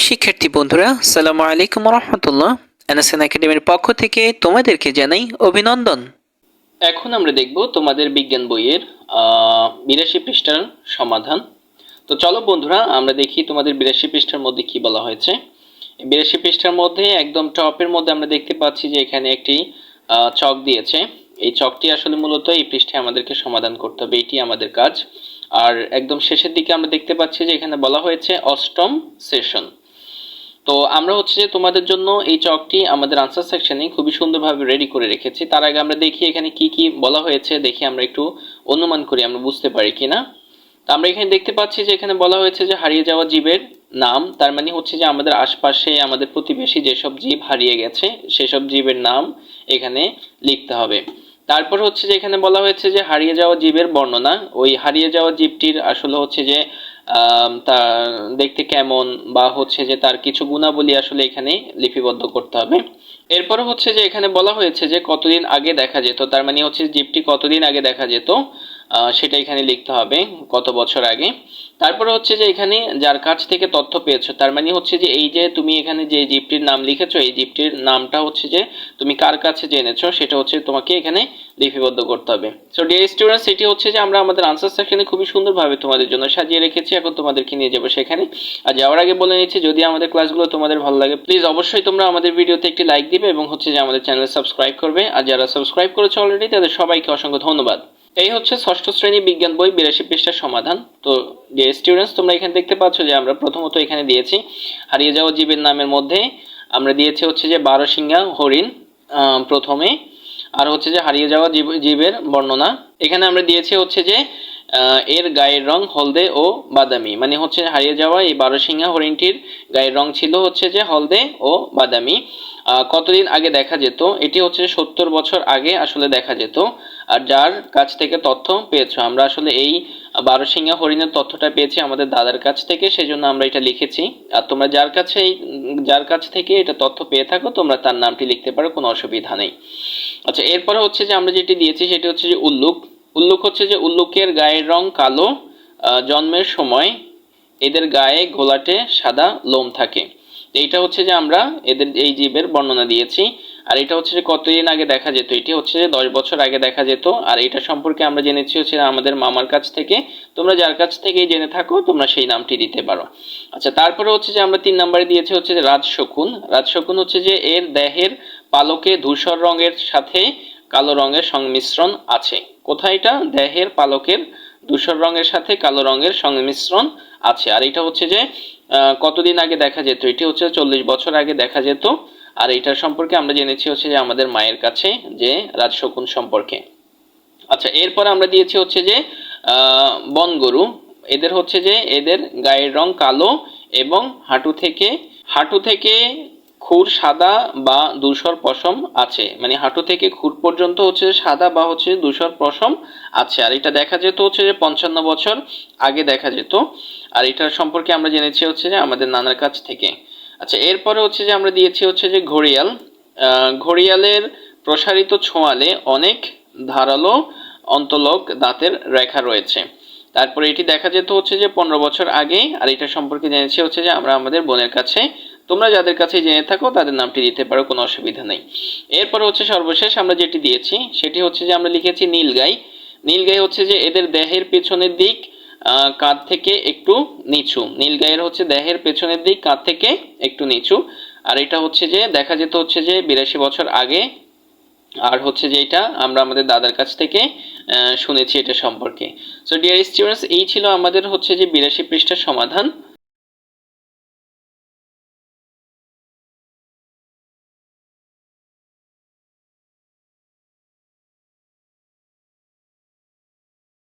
প্রিয় শিক্ষার্থী বন্ধুরা সালামু আলাইকুম রহমতুল্লাহ এনএসএন একাডেমির পক্ষ থেকে তোমাদেরকে জানাই অভিনন্দন। এখন আমরা দেখব তোমাদের বিজ্ঞান বইয়ের বিরাশি পৃষ্ঠার সমাধান। তো চলো বন্ধুরা, আমরা দেখি তোমাদের বিরাশি পৃষ্ঠার মধ্যে কি বলা হয়েছে। বিরাশি পৃষ্ঠার মধ্যে একদম টপের মধ্যে আমরা দেখতে পাচ্ছি যে এখানে একটি চক দিয়েছে। এই চকটি আসলে মূলত এই পৃষ্ঠায় আমাদেরকে সমাধান করতে হবে, এটি আমাদের কাজ। আর একদম শেষের দিকে আমরা দেখতে পাচ্ছি যে এখানে বলা হয়েছে অষ্টম সেশন। তো আমরা হচ্ছে তোমাদের জন্য এই চকটি আমাদের আনসার সেকশনে খুবই সুন্দরভাবে রেডি করে রেখেছি। তার আগে আমরা দেখি এখানে কি কি বলা হয়েছে, দেখি আমরা একটু অনুমান করি আমরা বুঝতে পারি কিনা। তো আমরা এখানে দেখতে পাচ্ছি যে এখানে বলা হয়েছে যে হারিয়ে যাওয়া জীবের নাম, তার মানে হচ্ছে যে আমাদের আশপাশে, আমাদের প্রতিবেশী যেসব জীব হারিয়ে গেছে, সেসব জীবের নাম এখানে লিখতে হবে। তারপর হচ্ছে যে এখানে বলা হয়েছে যে হারিয়ে যাওয়া জীবের বর্ণনা, ওই হারিয়ে যাওয়া জীবটির আসলে হচ্ছে যে তা দেখতে কেমন বা হচ্ছে যে তার কিছু গুণাবলী আসলে এখানে লিপিবদ্ধ করতে হবে। এরপরে হচ্ছে যে এখানে বলা হয়েছে যে কতদিন আগে দেখা যেত, তার মানে হচ্ছে জীবটি কতদিন আগে দেখা যেত? সেটা এখানে লিখতে হবে কত বছর আগে। তারপরে হচ্ছে যে এখানে যার কাছ থেকে তথ্য পেয়েছ, তার মানে হচ্ছে যে এই যে তুমি এখানে যে জীবটির নাম লিখেছো, এই জীবটির নামটা হচ্ছে যে তুমি কার কাছে জেনেছো, সেটা হচ্ছে তোমাকে এখানে লিপিবদ্ধ করতে হবে। সো ডিয়ার স্টুডেন্টস এটি হচ্ছে যে আমরা আমাদের আনসার সেকশনে খুবই সুন্দরভাবে তোমাদের জন্য সাজিয়ে রেখেছি, এখন তোমাদেরকে নিয়ে যাব সেখানে। আর যাওয়ার আগে বলে নিচ্ছি, যদি আমাদের ক্লাসগুলো তোমাদের ভালো লাগে প্লিজ অবশ্যই তোমরা আমাদের ভিডিওতে একটি লাইক দিবে এবং হচ্ছে যে আমাদের চ্যানেল সাবস্ক্রাইব করবে। আর যারা সাবস্ক্রাইব করেছে অলরেডি তাদের সবাইকে অসংখ্য ধন্যবাদ। এই হচ্ছে ষষ্ঠ শ্রেণি বিজ্ঞান বই বিরাশি পৃষ্ঠার সমাধান। তো যে স্টুডেন্টস তোমরা এখানে দেখতে পাচ্ছ যে আমরা প্রথমত এখানে দিয়েছি হারিয়ে যাওয়া জীবের নামের মধ্যে। আমরা দিয়েছি হচ্ছে যে বারোসিঙ্গা হরিণ আহ, প্রথমে। আর হচ্ছে যে হারিয়ে যাওয়া জীব জীবের বর্ণনা। এখানে আমরা দিয়েছি হচ্ছে যে এর গায়ের রং হলদে ও বাদামি। মানে হচ্ছে হারিয়ে যাওয়া এই বারোসিংহা হরিণটির গায়ের রং ছিল হচ্ছে যে হলদে ও বাদামি। কতদিন আগে দেখা যেত? এটি হচ্ছে সত্তর বছর আগে আসলে দেখা যেত। আর যার কাছ থেকে তথ্য পেয়েছ। আমরা আসলে এই বারোসিংহা হরিণের তথ্যটা পেয়েছি আমাদের দাদার কাছ থেকে, সেজন্য আমরা এটা লিখেছি। আর তোমরা যার কাছে যার কাছ থেকে এটা তথ্য পেয়ে থাকো, তোমরা তার নামটি লিখতে পারো, কোনো অসুবিধা নেই। আচ্ছা এরপরে হচ্ছে যে আমরা যেটি দিয়েছি, সেটি হচ্ছে যে উল্লুক। উল্লুক হচ্ছে যে উল্লুকের গায়ের রং কালো জন্মের সময় এদের গায়ে ঘোলাটে সাদা লোম থাকে। এইটা হচ্ছে যে আমরা এদের, এই জীবের বর্ণনা দিয়েছি। আর এটা হচ্ছে যে কতদিন আগে দেখা যেত? এটি হচ্ছে যে দশ বছর আগে দেখা যেত। আর এটা সম্পর্কে আমরা জেনেছি হচ্ছে আমাদের মামার কাছ থেকে। তোমরা যার কাছ থেকেই জেনে থাকো, তোমরা সেই নামটি দিতে পারো। আচ্ছা তারপরে হচ্ছে যে আমরা তিন নম্বরে দিয়েছি হচ্ছে যে রাজশকুন। রাজশকুন হচ্ছে যে এর দেহের পালকে ধূসর রঙের সাথে কালো রঙের সংমিশ্রণ আছে। কোথায় এটা? দেহের পালকের ধূসর রঙের সাথে কালো রঙের সংমিশ্রণ আছে। আর এটা হচ্ছে যে কতদিন আগে দেখা যেত? এটি হচ্ছে চল্লিশ বছর আগে দেখা যেত। আর এটার সম্পর্কে আমরা জেনেছি হচ্ছে যে আমাদের মায়ের কাছে যে রাজশকুন সম্পর্কে। আচ্ছা এরপর আমরা দিয়েছি হচ্ছে যে বনগরু এদের হচ্ছে যে, এদের গায়ের রং কালো এবং হাঁটু থেকে হাঁটু থেকে খুর সাদা বা ধূসর পশম আছে। মানে হাঁটু থেকে খুর পর্যন্ত হচ্ছে সাদা বা হচ্ছে ধূসর পশম আছে। আর এটা দেখা যেত হচ্ছে যে পঞ্চান্ন বছর আগে দেখা যেত। আর এটার সম্পর্কে আমরা জেনেছি হচ্ছে যে আমাদের নানার কাছ থেকে। আচ্ছা এরপরে হচ্ছে যে আমরা দিয়েছি হচ্ছে যে ঘড়িয়াল। ঘড়িয়ালের প্রসারিত ছোঁয়ালে অনেক ধারালো অন্তলক দাঁতের রেখা রয়েছে। তারপরে এটি দেখা যেত হচ্ছে যে পনেরো বছর আগে, আর এটা সম্পর্কে জেনেছি হচ্ছে যে আমরা আমাদের বোনের কাছে। তোমরা যাদের কাছে জেনে থাকো, তাদের নামটি দিতে পারো, কোনো অসুবিধা নেই। এরপর হচ্ছে সর্বশেষ আমরা যেটি দিয়েছি, সেটি হচ্ছে যে আমরা লিখেছি নীলগাই নীলগাই হচ্ছে যে এদের দেহের পেছনের দিক কাঁধ থেকে একটু নিচু। নীলগাইয়ের হচ্ছে দেহের পেছনের দিক, কাঁধ থেকে একটু নিচু। আর এটা হচ্ছে যে, দেখা যেত হচ্ছে যে, বিরাশি বছর আগে, আর হচ্ছে যে এটা আমরা আমাদের দাদার কাছ থেকে শুনেছি এটা সম্পর্কে। সো ডিয়ার স্টুডেন্টস এই ছিল আমাদের হচ্ছে যে বিরাশি পৃষ্ঠার সমাধান।